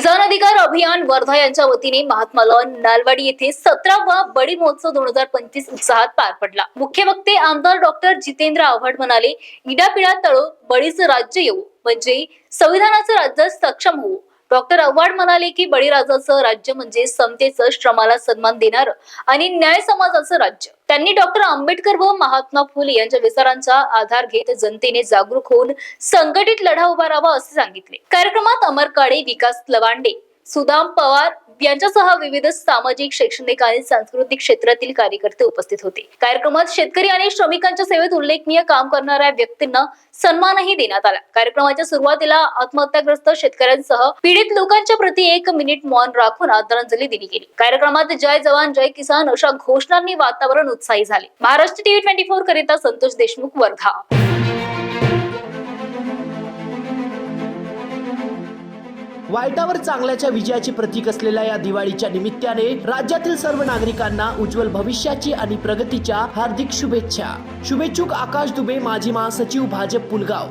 किसान अधिकार अभियान वर्धा यांच्या वतीने महात्मा लॉन नालवाडी येथे सतरावा बडी महोत्सव दोन हजार पंचवीस उत्साहात पार पडला. मुख्य वक्ते आमदार डॉक्टर जितेंद्र आव्हाड म्हणाले इडापिडा तळो बळीचं राज्य येऊ म्हणजे संविधानाचं राज्य सक्षम होऊ डॉक्टर आव्हाड म्हणाले की बळीराजाचं राज्य म्हणजे समतेचं श्रमाला सन्मान देणारं आणि न्याय समाजाचं राज्य. त्यांनी डॉक्टर आंबेडकर व महात्मा फुले यांच्या विचारांचा आधार घेत जनतेने जागरूक होऊन संघटित लढा उभारावा असे सांगितले. कार्यक्रमात अमर काळे विकास लवांडे सुदाम पवार यांच्यासह विविध सामाजिक शैक्षणिक आणि सांस्कृतिक क्षेत्रातील कार्यकर्ते उपस्थित होते. कार्यक्रमात शेतकरी आणि श्रमिकांच्या सेवेत उल्लेखनीय काम करणाऱ्या व्यक्तींना सन्मानही देण्यात आला. कार्यक्रमाच्या सुरुवातीला आत्महत्याग्रस्त शेतकऱ्यांसह पीडित लोकांच्या प्रती एक मिनिट मौन राखून आदरांजली दिली गेली. कार्यक्रमात जय जवान जय किसान अशा घोषणांनी वातावरण उत्साही झाले. महाराष्ट्र टीव्ही ट्वेंटी फोर करिता संतोष देशमुख वर्धा. वाईटावर चांगल्याच्या विजयाची प्रतीक असलेल्या या दिवाळीच्या निमित्ताने राज्यातील सर्व नागरिकांना उज्ज्वल भविष्याची आणि प्रगतीच्या हार्दिक शुभेच्छा. शुभेच्छुक आकाश दुबे माजी महासचिव भाजप पुलगाव.